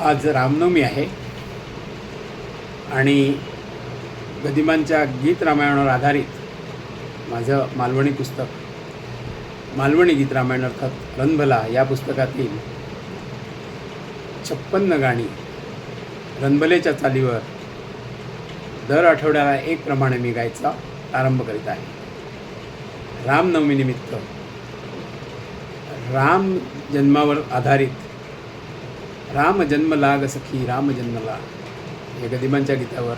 आज रामनवमी आहे. आणि गदिमांच्या गीत रामायणावर आधारित माझं मालवणी पुस्तक मालवणी गीत रामायण अर्थात रणभला या पुस्तकातील छप्पन्न गाणी रणभलेच्या चालीवर दर आठवड्याला एक प्रमाणे मी गायचा आरंभ करीत आहे. रामनवमीनिमित्त राम जन्मावर आधारित राम जन्म लाग सखी राम जन्मला या गदिमांच्या गीतावर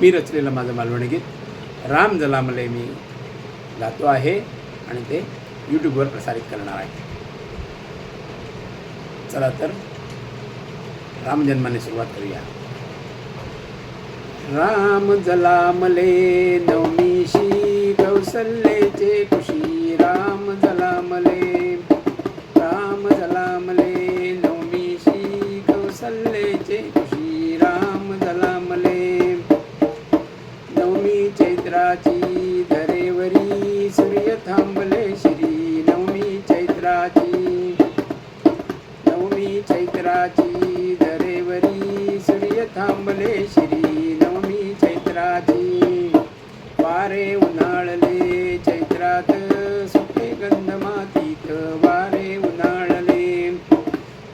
मी रचलेलं माझं मालवणी गीत राम जलामले मी गातो आहे आणि ते यूट्यूबवर प्रसारित करणार आहे. चला तर रामजन्माने सुरुवात करूया. राम जलामले नवमीशी कौसल्येचे खुशी. राम जलामले राम जलामले वारे उन्हाळले चैत्रात सुखे गंध मातीत वारे उन्हाळले.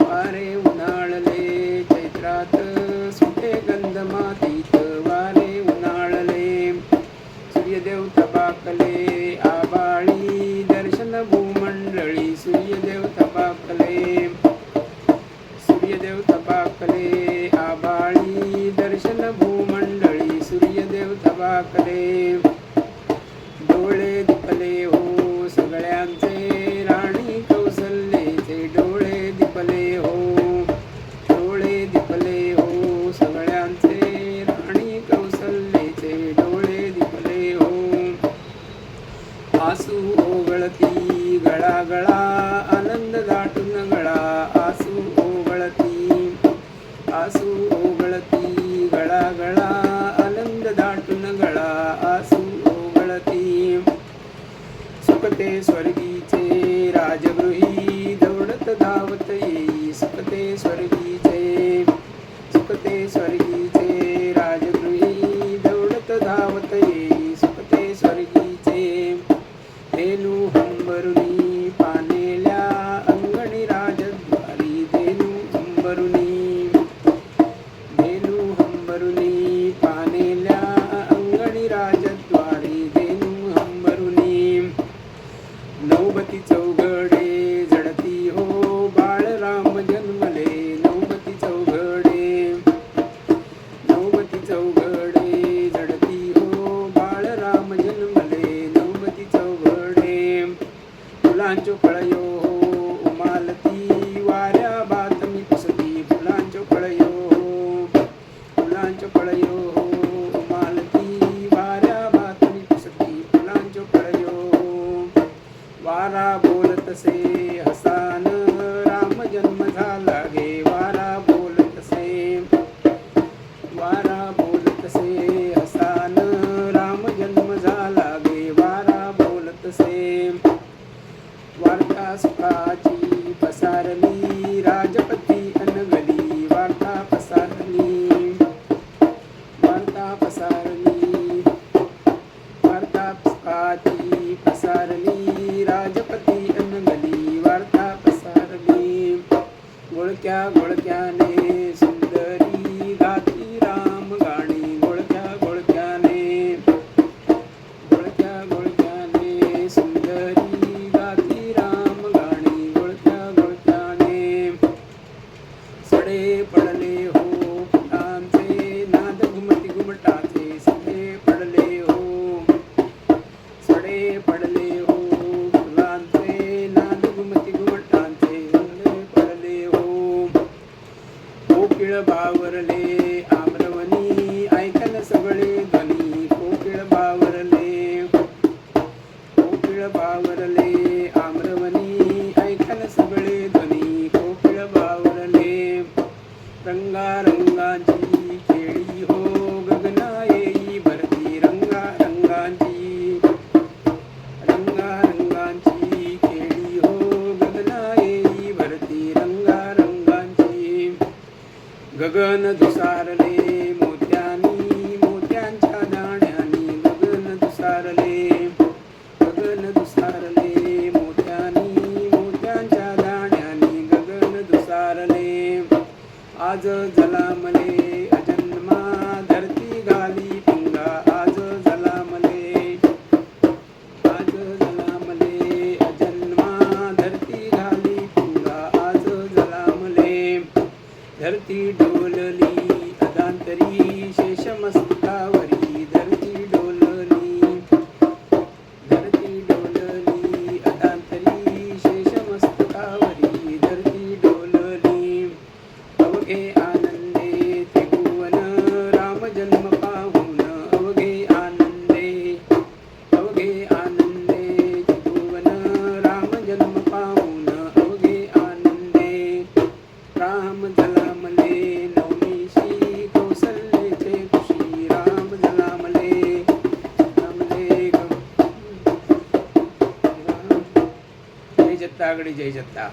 वारे उन्हाळले चैत्रात सुखे गंध मातीत वारे उन्हाळले. सूर्यदेव तबाकले आबाळी दर्शन भूमंडळी सूर्यदेव तबाकले सूर्यदेव तबाकले आसू ओघळती गळा गळा आनंद दाटून गळा. आसू ओघळती आसू ओघळती गळा गळा आनंद दाटून गळा. आसू ओघळती सुखते स्वर्गीचे राजगृही दौडत धावत येई. सुखते स्वर्गीचे सुखते स्वर्गीचे नौबती चौघडे जडती हो बाळराम जन्मले. नौबती चौघडे नौबती चौघडे जडती हो बाळराम जन्मले. नौबती चौघडे फुलांचो कळयो कोकिळ बावरले. झाला मले अजन्मा धरती घाली पिंगा आज झाला मले आज झाला मले अजन्मा धरती घाली पिंगा आज झाला मले धरती આગળ જઈ જતા